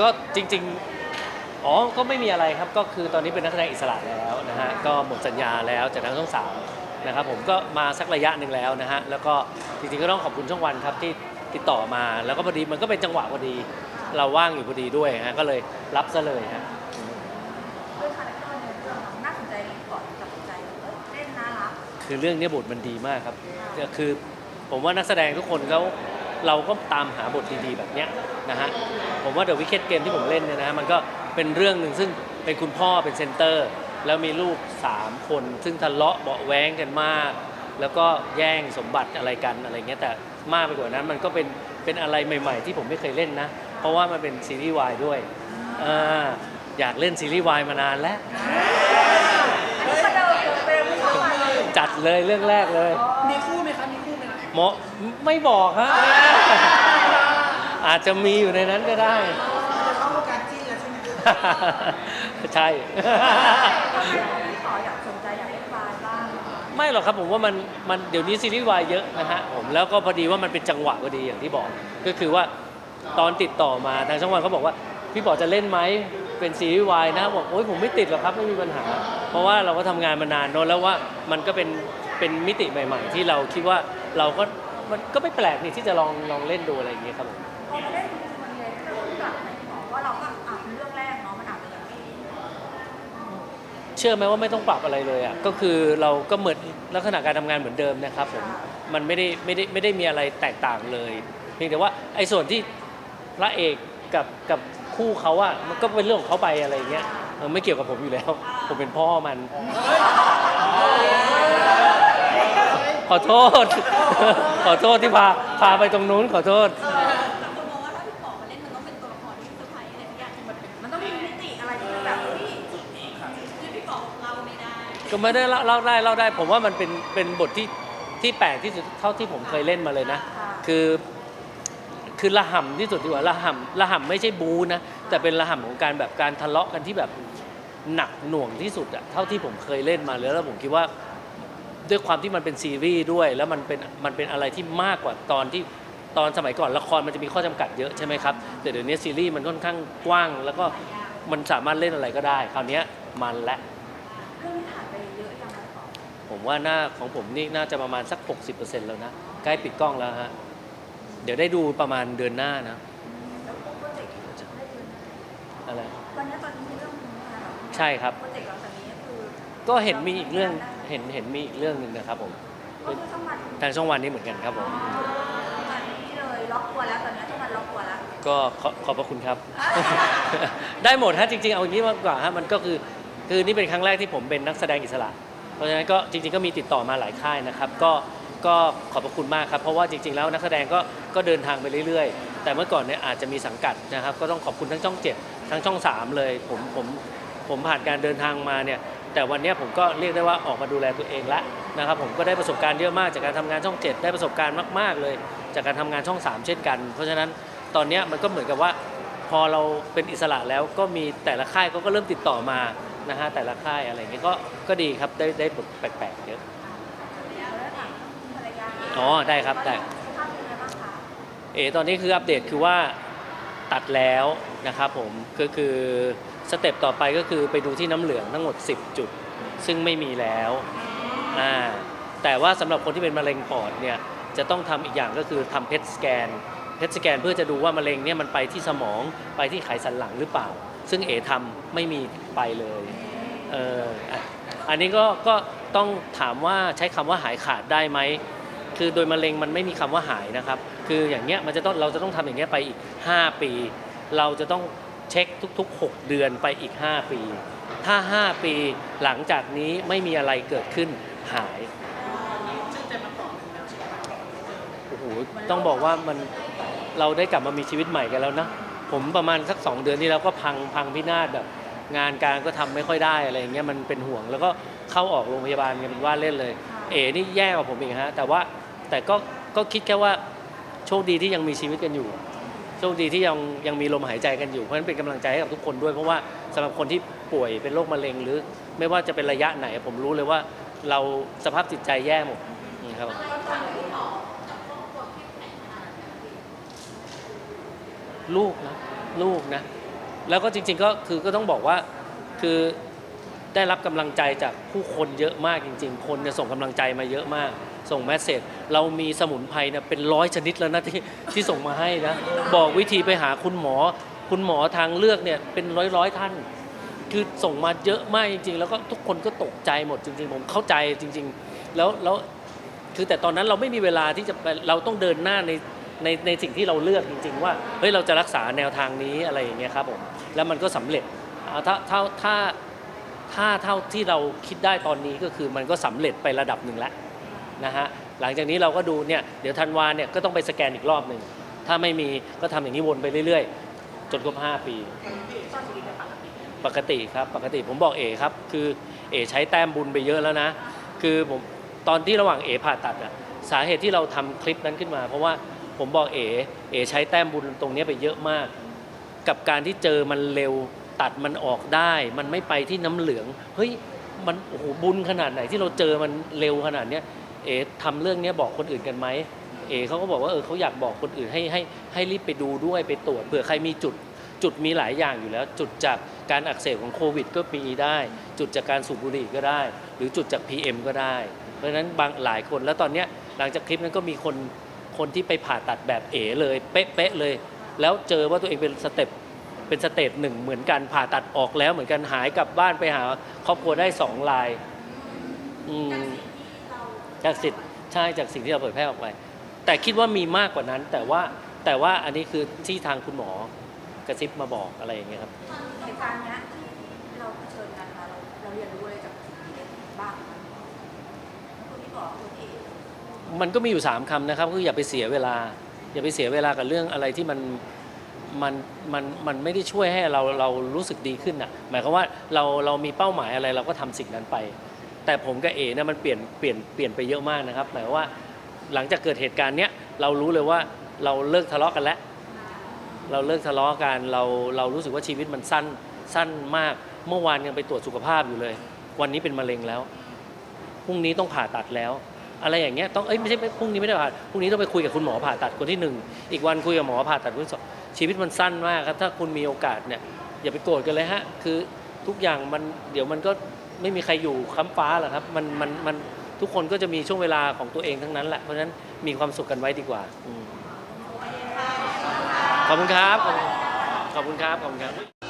ก็จริงๆ อ๋อ ก็ไม่มีอะไรครับ ก็คือตอนนี้เป็นนักแสดงอิสระแล้วนะฮะ ก็หมดสัญญาแล้วจากทางช่องสามนะครับผมก็มาสักระยะหนึ่งแล้วนะฮะ แล้วก็จริงๆ ก็ต้องขอบคุณช่องวันครับที่ติดต่อมา แล้วก็พอดีมันก็เป็นจังหวะพอดี เราว่างอยู่พอดีด้วยฮะ ก็เลยรับซะเลยฮะด้วยคาแรคเตอร์ในเรื่องน่าสนใจก่อนตัดสินใจเอ้ยเล่นน่ารักคือเรื่องนี้บทมันดีมากครับก็คือผมว่านักแสดงทุกคนเขา เราก็ตามหาบทดีๆแบบเนี้ยนะฮะผมว่า The Wicked Game ที่ผมเล่นเนี่ยนะฮะมันก็เป็นเรื่องหนึ่งซึ่งเป็นคุณพ่อเป็นเซนเตอร์ แล้วมีลูก 3 คน ซึ่งทะเลาะเบาะแว้งกันมาก แล้วก็แย่งสมบัติอะไรกันอะไรเงี้ยแต่มากไปกว่านั้นมันก็เป็นเป็นอะไรใหม่ ๆ ที่ผมไม่เคยเล่นนะ เพราะว่ามันเป็นซีรีส์วายด้วยอ่าอยากเล่นซีรีส์วายมานานแล้วอันนี้ก็เดิมเดิมเข้ามาเลยจัดเลยเรื่องแรกเลย มีคู่ไหมครับมีคู่ไหมครับหมอไม่บอกฮะอาจจะมีอยู่ในนั้นก็ได้จะเข้าวงการจิ้นแล้วใช่ไหมใช่ทำไมพี่ขออยากสนใจอยากเล่นวายบ้างไม่หรอกครับผมว่ามันมันเดี๋ยวนี้ซีรีส์วายเยอะนะฮะผมแล้วก็พอดีว่ามันเป็นจังหวะพอดีอย่างที่บอก ก็คือว่าตอนติดต่อมาทางช่องวันเขาบอกว่า พี่บอกจะเล่นไหมเป็นซีรีส์วายนะบอกโอ๊ยผมไม่ติดหรอกครับไม่มีปัญหา เพราะว่าเราก็ทำงานมานานเนอะแล้วว่ามันก็เป็นเป็นมิติใหม่ ๆ ที่เราคิดว่า เราก็มันก็ไม่แปลกนี่ที่จะลองลองเล่นดูอะไรอย่างเงี้ยครับผมพอมาเล่นมันเลยเรื่องกลับไหนพี่หมอว่าเราก็อ่านเรื่องแรกเนาะมันอาจจะยังไม่เชื่อไหมว่าไม่ต้องปรับอะไรเลยอะก็คือเราก็เหมือนลักษณะการทำงานเหมือนเดิมนะครับผมมันไม่ได้ไม่ได้ไม่ได้มีอะไรแตกต่างเลยเพียงแต่ว่าไอ้ส่วนที่พระเอกกับกับคู่เขาอะมันก็เป็นเรื่องของเขาไปอะไรอย่างเงี้ยเออไม่เกี่ยวกับผมอยู่แล้ว ผมเป็นพ่อมัน ขอโทษ ขอโทษที่พาพาไปตรงนู้นขอโทษหลายคนมองว่าถ้าพี่ป๋อมาเล่นมันต้องเป็นตัวละครที่เซอร์ไพรส์อะไรทุกอย่างที่มันเป็นมันต้องมีมิติอะไรที่แบบเฮ้ยคือพี่ป๋อเราไม่ได้ก็ไม่ได้เล่าเล่าได้เล่าได้ ผมว่ามันเป็นเป็นบทที่ที่แปลกที่สุดเท่าที่ผมเคยเล่นมาเลยนะค่ะคือ คือระห่ำที่สุดดีกว่าระห่ำระห่ำไม่ใช่บูนะแต่เป็นระห่ำของการแบบการทะเลาะกันที่แบบหนักหน่วงที่สุดอะเท่าที่ผมเคยเล่นมาเลยแล้วผมคิดว่า ด้วยความที่มันเป็นซีรีส์ด้วย แล้วมันเป็นมันเป็นอะไรที่มากกว่าตอนที่ตอนสมัยก่อนละครมันจะมีข้อจำกัดเยอะใช่ไหมครับแต่เดี๋ยวนี้ซีรีส์มันค่อนข้างกว้าง แล้วก็มันสามารถเล่นอะไรก็ได้ คราวเนี้ยมันและเรื่องนี้ถ่ายไปเยอะยังไงต่อผมว่าหน้าของผมนี่น่าจะประมาณสัก 60%แล้วนะ ใกล้ปิดกล้องแล้วฮะเดี๋ยวได้ดูประมาณเดือนหน้านะแล้วโปรเจกต์ได้เดือนไหนอะไรตอนนี้ตอนนี้มีเรื่องนึงนะคะใช่ครับโปรเจกต์หลังจากนี้คือก็เห็นมีอีกเรื่อง เห็นเห็นมีอีกเรื่องหนึ่งนะครับผมก็คือช่องวันทางช่องวันนี้เหมือนกันครับผม ตอนนี้เลยล็อกตัวแล้วตอนนี้ช่องวันล็อกตัวแล้ว ก็ขอขอบพระคุณครับ ได้หมดฮะจริงๆเอาอย่างนี้มากกว่าฮะมันก็คือคือนี่เป็นครั้งแรกที่ผมเป็นนักแสดงอิสระ เพราะฉะนั้นก็จริง ๆก็มีติดต่อมาหลายค่ายนะครับ ก็ก็ขอบพระคุณมากครับ เพราะว่าจริง ๆ แล้วนักแสดงก็ก็เดินทางไปเรื่อย ๆ แต่เมื่อก่อนเนี่ยอาจจะมีสังกัดนะครับ ก็ต้องขอบคุณทั้งช่องเจ็ดทั้งช่องสามเลยผมผม ผมผ่านการเดินทางมาเนี่ยแต่วันเนี้ยผมก็เรียกได้ว่าออกมาดูแลตัวเองแล้วนะครับผมก็ได้ประสบการณ์เยอะมากจากการทำงานช่องเจ็ดได้ประสบการณ์มาก ๆ เลย จากการทำงานช่องสามเช่นกัน เพราะฉะนั้นตอนเนี้ยมันก็เหมือนกับว่า พอเราเป็นอิสระแล้วก็มีแต่ละค่ายเขาก็เริ่มติดต่อมานะฮะแต่ละค่ายอะไรอย่างเงี้ยก็ก็ดีครับได้ได้บทแปลกๆเยอะแล้วถามภรรยาอ๋อได้ครับได้สภาพเป็นยังไงบ้างคะเออตอนนี้คืออัปเดตคือว่า ตัดแล้วนะครับผมก็คือสเต็ปต่อไปก็คือไปดูที่น้ำเหลืองทั้งหมด 10 จุด ซึ่งไม่มีแล้วอ่าแต่ว่าสำหรับคนที่เป็นมะเร็งปอดเนี่ยจะต้องทำอีกอย่างก็คือทำเพชสแกนเพชสแกนเพื่อจะดูว่ามะเร็งเนี่ยมันไปที่สมองไปที่ไขสันหลังหรือเปล่า ซึ่งเอทำไม่มีไปเลยเอออันนี้ก็ก็ต้องถามว่าใช้คำว่าหายขาดได้ไหมคือโดยมะเร็งมันไม่มีคำว่าหายนะครับ คืออย่างเงี้ยมันจะต้องเราจะต้องทำอย่างเงี้ยไปอีก 5 ปี เราจะต้องเช็คทุก ๆ 6 เดือนไปอีก 5 ปี ถ้า 5 ปีหลังจากนี้ไม่มีอะไรเกิดขึ้นหายโอ้โหต้องบอกว่ามันเราได้กลับมามีชีวิตใหม่กันแล้วนะ ผมประมาณสัก 2 เดือนที่แล้วก็พังพังพินาศแบบงานการก็ทำไม่ค่อยได้อะไรอย่างเงี้ยมันเป็นห่วงแล้วก็เข้าออกโรงพยาบาลกันเป็นว่าเล่นเลย เอ๋นี่แย่กว่าผมเอีกฮะแต่ว่าแต่ก็ก็คิดแค่ว่า โชคดีที่ยังมีชีวิตกันอยู่ โชคดีที่ยังยังมีลมหายใจกันอยู่เพราะฉะนั้นเป็นกำลังใจให้กับทุกคนด้วย เพราะว่าสำหรับคนที่ป่วยเป็นโรคมะเร็ง หรือไม่ว่าจะเป็นระยะไหน ผมรู้เลยว่าเราสภาพจิตใจแย่หมดนะครับลูกนะลูกนะ แล้วก็จริง ๆ ก็คือก็ต้องบอกว่าคือได้รับกำลังใจจากผู้คนเยอะมากจริง ๆ คนเนี่ยส่งกำลังใจมาเยอะมาก ส่งแมสเซจเรามีสมุนไพรเนี่ยเป็นร้อยชนิดแล้วนะที่ที่ส่งมาให้นะ บอกวิธีไปหาคุณหมอ คุณหมอทางเลือกเนี่ยเป็นร้อยร้อยท่าน คือส่งมาเยอะมากจริง ๆ แล้วก็ทุกคนก็ตกใจหมดจริง ๆ ผมเข้าใจจริง ๆ แล้วแล้วคือแต่ตอนนั้นเราไม่มีเวลาที่จะไปเราต้องเดินหน้าในในในสิ่งที่เราเลือกจริง ๆ ว่าเฮ้ยเราจะรักษาแนวทางนี้อะไรอย่างเงี้ยครับผมแล้วมันก็สำเร็จถ้าถ้าถ้าถ้าเท่าที่เราคิดได้ตอนนี้ก็คือมันก็สำเร็จไประดับหนึ่งแล้ว นะฮะหลังจากนี้เราก็ดูเนี่ยเดี๋ยวธันวาเนี่ยก็ต้องไปสแกนอีกรอบหนึ่งถ้าไม่มีก็ทำอย่างนี้วนไปเรื่อยๆ จนครบ5 ปี ปกติครับปกติผมบอกเอครับ คือเอใช้แต้มบุญไปเยอะแล้วนะ คือผมตอนที่ระหว่างเอผ่าตัดอะสาเหตุที่เราทำคลิปนั้นขึ้นมา เพราะว่าผมบอกเอเอใช้แต้มบุญตรงนี้ไปเยอะมาก กับการที่เจอมันเร็วตัดมันออกได้ มันไม่ไปที่น้ำเหลืองเฮ้ยมันโอ้โหบุญขนาดไหนที่เราเจอมันเร็วขนาดเนี้ย เอ๋ทำเรื่องนี้บอกคนอื่นกันไหมเอ๋เขาก็บอกว่าเออเขาอยากบอกคนอื่นให้ให้ให้รีบไปดูด้วยไปตรวจเผื่อใครมีจุดจุดมีหลายอย่างอยู่แล้ว จุดจากการอักเสบของโควิด ก็มีได้ จุดจากการสูบบุหรี่ก็ได้ หรือจุดจาก PM ก็ได้ เพราะฉะนั้นบางหลายคนแล้วตอนเนี้ยหลังจากคลิปนั้นก็มีคนคนที่ไปผ่าตัดแบบเอ๋เลยเป๊ะๆเลย แล้วเจอว่าตัวเองเป็นสเต็ปเป็นสเตจหนึ่งเหมือนกันผ่าตัดออกแล้วเหมือนกันหายกลับบ้านไปหาครอบครัวได้สองลายอืม จากสิทธิ์ใช่จากสิ่งที่เราเผยแพร่ออกไป แต่คิดว่ามีมากกว่านั้น แต่ว่าแต่ว่าอันนี้คือที่ทางคุณหมอกระซิบมาบอกอะไรอย่างเงี้ยครับเหตุการณ์เนี้ยที่เราเผชิญกันมาเราเราเรียนรู้อะไรจากสิ่งนี้บ้างคะคุณที่บอกคุณเองมันก็มีอยู่ 3คำนะครับคืออย่าไปเสียเวลา อย่าไปเสียเวลากับเรื่องอะไรที่มันมันมันมันไม่ได้ช่วยให้เราเรารู้สึกดีขึ้นอะหมายความว่าเราเรามีเป้าหมายอะไรเราก็ทำสิ่งนั้นไป แต่ผมกับเอ๋เนี่ยมันเปลี่ยนเปลี่ยนเปลี่ยนไปเยอะมากนะครับ หมายว่าหลังจากเกิดเหตุการณ์เนี้ยเรารู้เลยว่าเราเลิกทะเลาะกันแล้ว เราเลิกทะเลาะกันเราเรารู้สึกว่าชีวิตมันสั้นสั้นมาก เมื่อวานยังไปตรวจสุขภาพอยู่เลย วันนี้เป็นมะเร็งแล้วพรุ่งนี้ต้องผ่าตัดแล้ว อะไรอย่างเงี้ยต้องเอ้ยไม่ใช่พรุ่งนี้ไม่ได้ผ่าพรุ่งนี้ต้องไปคุยกับคุณหมอผ่าตัดคนที่หนึ่งอีกวันคุยกับหมอผ่าตัดคนที่สองชีวิตมันสั้นมากครับถ้าคุณมีโอกาสเนี่ยอย่าไปโกรธกันเลยฮะคือทุกอย่างมันเดี๋ยวมันก็ ไม่มีใครอยู่ค้ำฟ้าหรอกครับมันมันมันทุกคนก็จะมีช่วงเวลาของตัวเองทั้งนั้นแหละเพราะฉะนั้นมีความสุขกันไว้ดีกว่าขอบคุณครับขอบคุณครับขอบคุณครับ